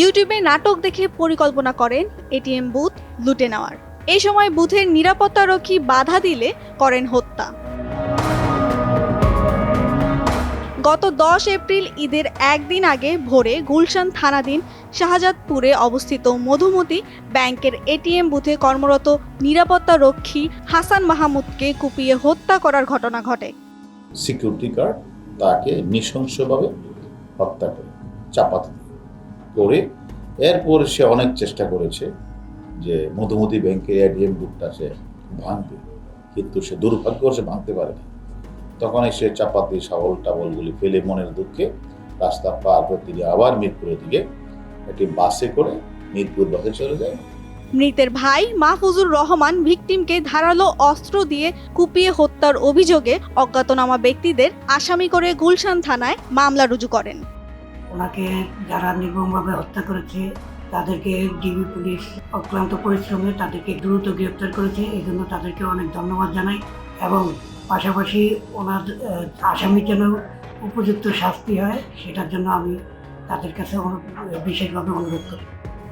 ইউটিউবে নাটক দেখে পরিকল্পনা করেন এটিএম বুথ লুটে নেওয়ার। এই সময় বুথের নিরাপত্তারক্ষী বাধা দিলে করেন হত্যা। গত দশ এপ্রিল ঈদের একদিন আগে ভোরে গুলশান থানাধীন শাহজাদপুরে অবস্থিত মধুমতি ব্যাংকের এটিএম বুথে কর্মরত নিরাপত্তা রক্ষী হাসান মাহমুদকে কুপিয়ে হত্যা করার ঘটনা ঘটে। সিকিউরিটি গার্ড তাকে নৃশংসভাবে হত্যা করে, চাপাতে। করে, এরপর সে অনেক চেষ্টা করেছে যে মধুমতি ব্যাংকের এডিএম বুকটা সে ভাঙবে। কিন্তু সে দুর্ভাগ্য সে ভাঙতে পারেনি তখন সে চাপাতি শাবল টাবলগুলি ফেলে মনের দুঃখে রাস্তা পার করে তিনি আবার মিরপুরের দিকে একটি বাসে করে মিরপুর বাসে চলে যায়। মৃতের ভাই মাহফুজুর রহমান ভিকটিমকে ধারালো অস্ত্র দিয়ে কুপিয়ে হত্যার অভিযোগে অজ্ঞাতনামা ব্যক্তিদের আসামি করে গুলশান থানায় মামলা রুজু করেন। ওনাকে যারা নির্মমভাবে হত্যা করেছে, তাদেরকে ডিবি পুলিশ অক্লান্ত পরিশ্রমে তাদেরকে দ্রুত গ্রেপ্তার করেছে। এই জন্য তাদেরকে অনেক ধন্যবাদ জানাই এবং পাশাপাশি ওনার আসামি যেন উপযুক্ত শাস্তি হয়, সেটার জন্য আমি তাদের কাছে বিশেষভাবে অনুরোধ করি।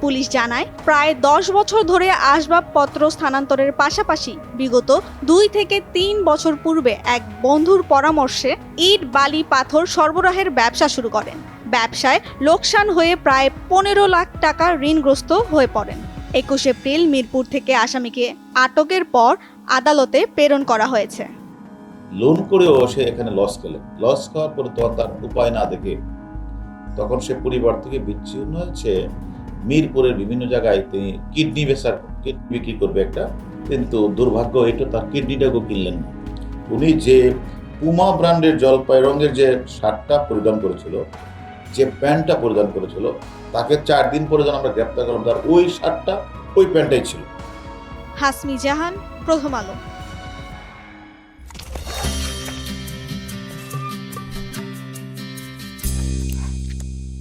পুলিশ জানায়, প্রায় দশ বছর ধরে আসবাবপত্র স্থানান্তরের পাশাপাশি বিগত দুই থেকে তিন বছর পূর্বে এক বন্ধুর পরামর্শে ইট, বালি, পাথর সরবরাহের ব্যবসা শুরু করেন। ব্যবসায় লোকসান হয়ে প্রায় পনেরো লাখ টাকা ঋণগ্রস্ত হয়ে পড়েন। একুশ এপ্রিল মিরপুর থেকে আসামিকে আটকের পর আদালতে প্রেরণ করা হয়েছে। লোন করেও সে এখানে লস খেলেন লস খাওয়ার পরে তো তার উপায় না দেখে তখন সে পরিবার থেকে বিচ্ছিন্ন হয়েছে। মিরপুরের বিভিন্ন জায়গায় তিনি কিডনি বেচার, কিডনি বিক্রি করবে একটা। কিন্তু দুর্ভাগ্য এটা তার কিডনিটাকেও কিনলেন না। উনি যে পুমা ব্র্যান্ডের জলপাই রঙের যে শার্টটা পরিধান করেছিল যে প্যান্টটা পরিধান করেছিল, তাকে চার দিন পরে যখন আমরা গ্রেপ্তার করলাম তার ওই শার্টটা ওই প্যান্টটাই ছিল। হাসমি জাহান, প্রথম আলো।